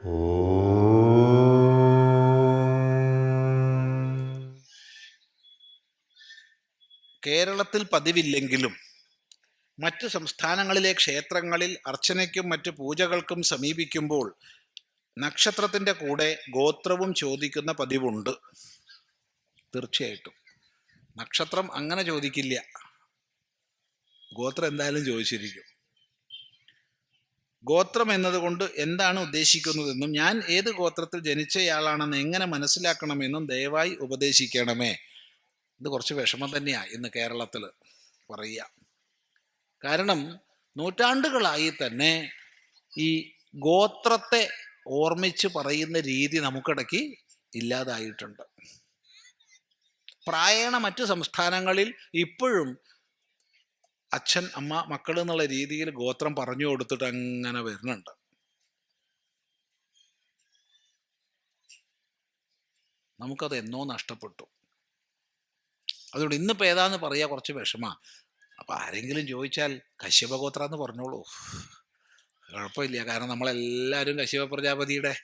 കേരളത്തിൽ പതിവില്ലെങ്കിലും മറ്റ് സംസ്ഥാനങ്ങളിലെ ക്ഷേത്രങ്ങളിൽ അർച്ചനയ്ക്കും മറ്റ് പൂജകൾക്കും സമീപിക്കുമ്പോൾ നക്ഷത്രത്തിന്റെ കൂടെ ഗോത്രവും ചോദിക്കുന്ന പതിവുണ്ട്. തീർച്ചയായിട്ടും. നക്ഷത്രം അങ്ങനെ ചോദിക്കില്ല. ഗോത്രം എന്തായാലും ചോദിച്ചിരിക്കും. ഗോത്രം എന്നതുകൊണ്ട് എന്താണ് ഉദ്ദേശിക്കുന്നതെന്നും ഞാൻ ഏത് ഗോത്രത്തിൽ ജനിച്ചയാളാണെന്ന് എങ്ങനെ മനസ്സിലാക്കണമെന്നും ദയവായി ഉപദേശിക്കണമേ. ഇത് കുറച്ച് വിഷമം തന്നെയാണ് ഇന്ന് കേരളത്തിൽ പറയുക. കാരണം നൂറ്റാണ്ടുകളായി തന്നെ ഈ ഗോത്രത്തെ ഓർമ്മിച്ച് പറയുന്ന രീതി നമുക്കിടയ്ക്ക് ഇല്ലാതായിട്ടുണ്ട്. പ്രായണ മറ്റു സംസ്ഥാനങ്ങളിൽ ഇപ്പോഴും അച്ഛൻ അമ്മ മക്കൾ എന്നുള്ള രീതിയിൽ ഗോത്രം പറഞ്ഞു കൊടുത്തിട്ട് അങ്ങനെ വരുന്നുണ്ട്. നമുക്കത് എന്നോ നഷ്ടപ്പെട്ടു. അതുകൊണ്ട് ഇന്നിപ്പോൾ ഏതാന്ന് പറയുക കുറച്ച് വിഷമ. അപ്പം ആരെങ്കിലും ചോദിച്ചാൽ കശ്യപഗോത്ര എന്ന് പറഞ്ഞോളൂ. കുഴപ്പമില്ല കാരണം നമ്മളെല്ലാവരും കശ്യപ പ്രജാപതിയുടെ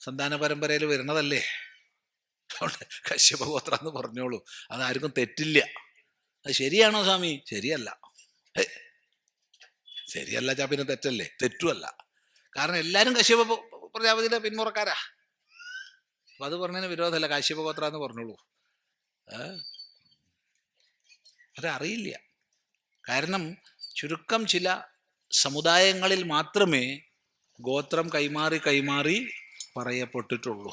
സന്താന പരമ്പരയിൽ വരുന്നതല്ലേ. അതുകൊണ്ട് കശ്യപഗോത്ര എന്ന് പറഞ്ഞോളൂ. അതാർക്കും തെറ്റില്ല. അത് ശരിയാണോ സ്വാമി? ശരിയല്ല. ശരിയല്ല ചാ പിന്നെ തെറ്റല്ലേ? തെറ്റുമല്ല കാരണം എല്ലാവരും കശ്യപ പ്രജാപതിയുടെ പിന്മുറക്കാരാ. അപ്പൊ അത് പറഞ്ഞതിന് വിരോധമല്ല. കാശ്യപ ഗോത്ര എന്ന് പറഞ്ഞോളൂ? അതറിയില്ല. കാരണം ചുരുക്കം ചില സമുദായങ്ങളിൽ മാത്രമേ ഗോത്രം കൈമാറി കൈമാറി പറയപ്പെട്ടിട്ടുള്ളൂ.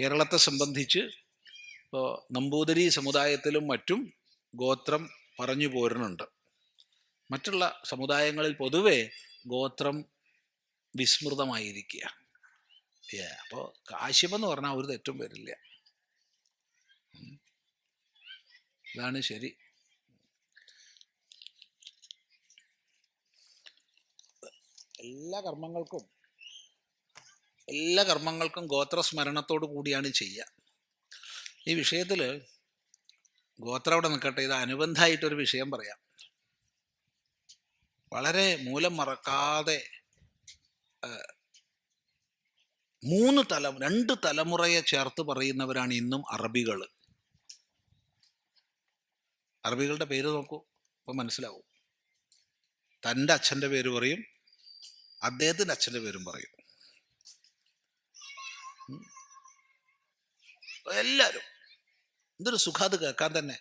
കേരളത്തെ സംബന്ധിച്ച് ഇപ്പോൾ നമ്പൂതിരി സമുദായത്തിലും മറ്റും ഗോത്രം പറഞ്ഞു പോരുന്നുണ്ട്. മറ്റുള്ള സമുദായങ്ങളിൽ പൊതുവെ ഗോത്രം വിസ്മൃതമായിരിക്കുക അപ്പോൾ കാശ്യപെന്ന് പറഞ്ഞാൽ ഒരു തെറ്റും വരില്ല. ഇതാണ് ശരി. എല്ലാ കർമ്മങ്ങൾക്കും എല്ലാ കർമ്മങ്ങൾക്കും ഗോത്രസ്മരണത്തോടു കൂടിയാണ് ചെയ്യുക. ഈ വിഷയത്തിൽ ഗോത്രം അവിടെ നിൽക്കട്ടെ ഇത് അനുബന്ധമായിട്ടൊരു വിഷയം പറയാം. വളരെ മൂലം മറക്കാതെ മൂന്ന് തല രണ്ട് തലമുറയെ ചേർത്ത് പറയുന്നവരാണ് ഇന്നും അറബികൾ അറബികളുടെ പേര് നോക്കൂ അപ്പം മനസ്സിലാവും. തന്റെ അച്ഛന്റെ പേര് പറയും അദ്ദേഹത്തിന്റെ അച്ഛന്റെ പേരും പറയും. എല്ലാവരും എന്തൊരു സുഖം അത് കേൾക്കാൻ തന്നെ.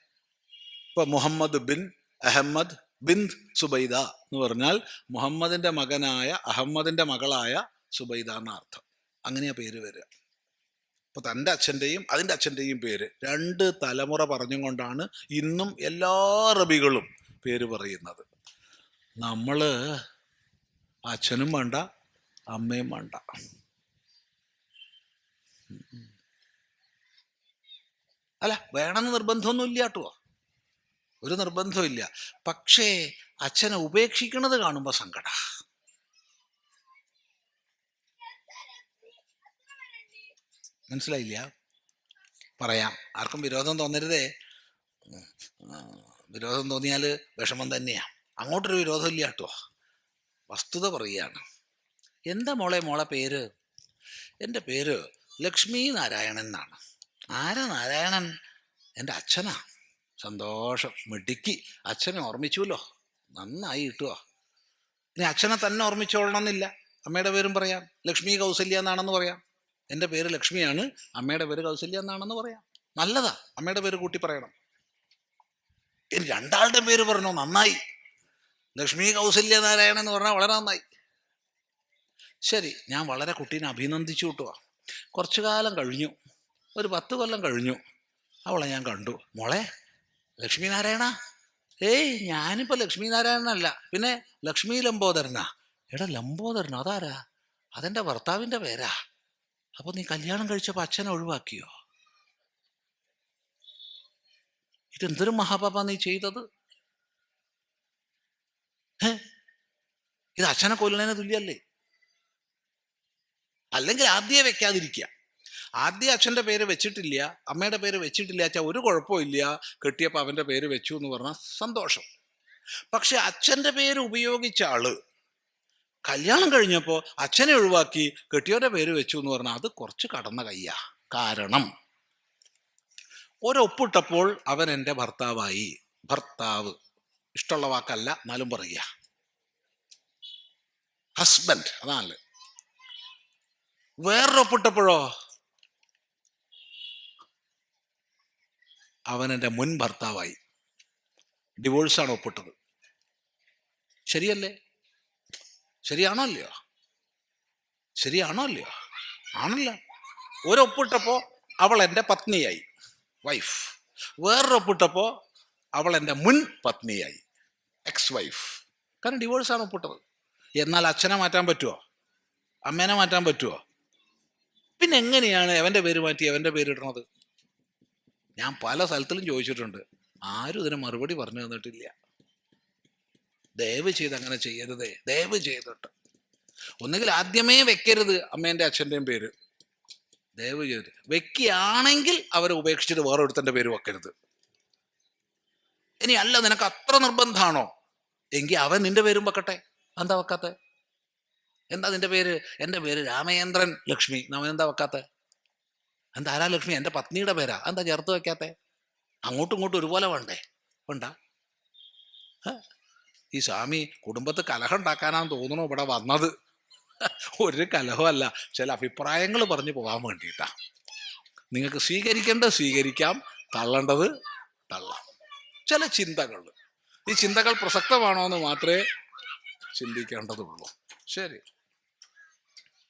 ഇപ്പൊ മുഹമ്മദ് ബിൻ അഹമ്മദ് ബിൻ സുബൈദ എന്ന് പറഞ്ഞാൽ മുഹമ്മദിന്റെ മകനായ അഹമ്മദിന്റെ മകളായ സുബൈദ എന്ന അർത്ഥം. അങ്ങനെയാ പേര് വരിക. അപ്പൊ തന്റെ അച്ഛന്റെയും അതിന്റെ അച്ഛന്റെയും പേര് രണ്ട് തലമുറ പറഞ്ഞും കൊണ്ടാണ് ഇന്നും എല്ലാ റബികളും പേര് പറയുന്നത്. നമ്മൾ അച്ഛനും വേണ്ട അമ്മയും വേണ്ട. അല്ല വേണമെന്ന് നിർബന്ധമൊന്നും ഇല്ല കേട്ടോ ഒരു നിർബന്ധമില്ല പക്ഷേ അച്ഛനെ ഉപേക്ഷിക്കുന്നത് കാണുമ്പോൾ സങ്കട. മനസ്സിലായില്ല? പറയാം. ആർക്കും വിരോധം തോന്നരുതേ. വിരോധം തോന്നിയാൽ വിഷമം തന്നെയാ. അങ്ങോട്ടൊരു വിരോധം ഇല്ല കേട്ടോ വസ്തുത പറയുകയാണ്. എന്താ മോളെ മോളെ പേര്? എന്റെ പേര് ലക്ഷ്മി നാരായണൻ എന്നാണ്. ആരാ നാരായണൻ? എന്റെ അച്ഛനാ. സന്തോഷം. മിടുക്കി. അച്ഛനെ ഓർമ്മിച്ചുല്ലോ നന്നായി കിട്ടുവോ? ഇനി അച്ഛനെ തന്നെ ഓർമ്മിച്ചോളണമെന്നില്ല. അമ്മയുടെ പേരും പറയാം. ലക്ഷ്മി കൗസല്യ എന്നാണെന്ന് പറയാം. എന്റെ പേര് ലക്ഷ്മിയാണ്. അമ്മയുടെ പേര് കൗസല്യ എന്നാണെന്ന് പറയാം. നല്ലതാ. അമ്മയുടെ പേര് കൂട്ടി പറയണം. ഇനി രണ്ടാളുടെ പേര് പറഞ്ഞു? നന്നായി. ലക്ഷ്മി കൗസല്യ നാരായണൻ എന്ന് പറഞ്ഞാൽ വളരെ നന്നായി. ശരി ഞാൻ വളരെ കുട്ടീനെ അഭിനന്ദിച്ചു കിട്ടുക കുറച്ചു കാലം കഴിഞ്ഞു. ഒരു പത്ത് കൊല്ലം കഴിഞ്ഞു. അവളെ ഞാൻ കണ്ടു. മോളെ ലക്ഷ്മി നാരായണ ഏയ് ഞാനിപ്പോൾ ലക്ഷ്മി നാരായണനല്ല പിന്നെ ലക്ഷ്മി ലംബോദരനാ. എടാ ലംബോദരൻ അതാരാ? അതെന്റെ ഭർത്താവിന്റെ പേരാ. അപ്പോൾ നീ കല്യാണം കഴിച്ചപ്പോൾ അച്ഛനെ ഒഴിവാക്കിയോ? ഇതെന്തൊരു മഹാപാപ നീ ചെയ്തത്? ഇത് അച്ഛനെ കൊല്ലണേന് തുല്യല്ലേ? അല്ലെങ്കിൽ ആദ്യം വെക്കാതിരിക്കുക ആദ്യം അച്ഛന്റെ പേര് വെച്ചിട്ടില്ല അമ്മയുടെ പേര് വെച്ചിട്ടില്ല അച്ഛാ ഒരു കുഴപ്പമില്ല കെട്ടിയപ്പോൾ അവന്റെ പേര് വെച്ചു എന്ന് പറഞ്ഞാൽ സന്തോഷം. പക്ഷെ അച്ഛന്റെ പേര് ഉപയോഗിച്ച ആൾ കല്യാണം കഴിഞ്ഞപ്പോൾ അച്ഛനെ ഒഴിവാക്കി കെട്ടിയവരുടെ പേര് വെച്ചു എന്ന് പറഞ്ഞാൽ അത് കുറച്ച് കടന്ന കയ്യാ. കാരണം ഒരൊപ്പിട്ടപ്പോൾ അവൻ എന്റെ ഭർത്താവായി. ഭർത്താവ് ഇഷ്ടമുള്ള വാക്കല്ല എന്നാലും പറയുക. ഹസ്ബൻഡ് അതാണല്ലേ വേറൊരൊപ്പിട്ടപ്പോഴോ? അവൻ എന്റെ മുൻ ഭർത്താവായി. ഡിവോഴ്സാണ് ഒപ്പിട്ടത്. ശരിയല്ലേ? ശരിയാണോ അല്ലയോ? ശരിയാണോ അല്ലയോ? ആണല്ല. ഒരൊപ്പിട്ടപ്പോൾ അവൾ എന്റെ പത്നിയായി. വൈഫ് വേറൊരൊപ്പിട്ടപ്പോൾ അവൾ എന്റെ മുൻ പത്നിയായി. എക്സ് വൈഫ് കാരണം ഡിവോഴ്സാണ് ഒപ്പിട്ടത്. എന്നാൽ അച്ഛനെ മാറ്റാൻ പറ്റുമോ അമ്മേനെ മാറ്റാൻ പറ്റുമോ പിന്നെ എങ്ങനെയാണ് അവന്റെ പേര് മാറ്റി അവന്റെ പേര് ഇടണത് ഞാൻ പല സ്ഥലത്തിലും ചോദിച്ചിട്ടുണ്ട്. ആരും ഇതിന് മറുപടി പറഞ്ഞു തന്നിട്ടില്ല. ദയവ് ചെയ്ത് അങ്ങനെ ചെയ്യരുതേ. ദയവ് ചെയ്തിട്ട്. ഒന്നുകിൽ ആദ്യമേ വെക്കരുത് അമ്മേന്റെ അച്ഛന്റെയും പേര്. ദയവ് ചെയ്ത്. വെക്കുകയാണെങ്കിൽ അവരെ ഉപേക്ഷിച്ചിട്ട് വേറെ ഒരുത്തന്റെ പേര് വെക്കരുത്. ഇനി അല്ല നിനക്ക് അത്ര നിർബന്ധമാണോ എങ്കിൽ അവൻ നിന്റെ പേരും വെക്കട്ടെ. എന്താ വെക്കാത്തെ? എന്താ നിന്റെ പേര്? എന്റെ പേര് രാമചന്ദ്രൻ ലക്ഷ്മി. അവൻ എന്താ വെക്കാത്തെ? എന്താ ആരാ ലക്ഷ്മി? എന്റെ പത്നിയുടെ പേരാ. എന്താ ചേർത്ത് വയ്ക്കാത്തേ അങ്ങോട്ടും ഇങ്ങോട്ടും ഒരുപോലെ വേണ്ടേ? വേണ്ട? ഈ സ്വാമി കുടുംബത്ത് കലഹം ഉണ്ടാക്കാനാന്ന് തോന്നുന്നു ഇവിടെ വന്നത്. ഒരു കലഹമല്ല ചില അഭിപ്രായങ്ങൾ പറഞ്ഞു പോകാൻ വേണ്ടിയിട്ടാ. നിങ്ങൾക്ക് സ്വീകരിക്കേണ്ടത് സ്വീകരിക്കാം. തള്ളേണ്ടത് തള്ളാം. ചില ചിന്തകൾ. ഈ ചിന്തകൾ പ്രസക്തമാണോ എന്ന് മാത്രമേ ചിന്തിക്കേണ്ടതുള്ളൂ. ശരി.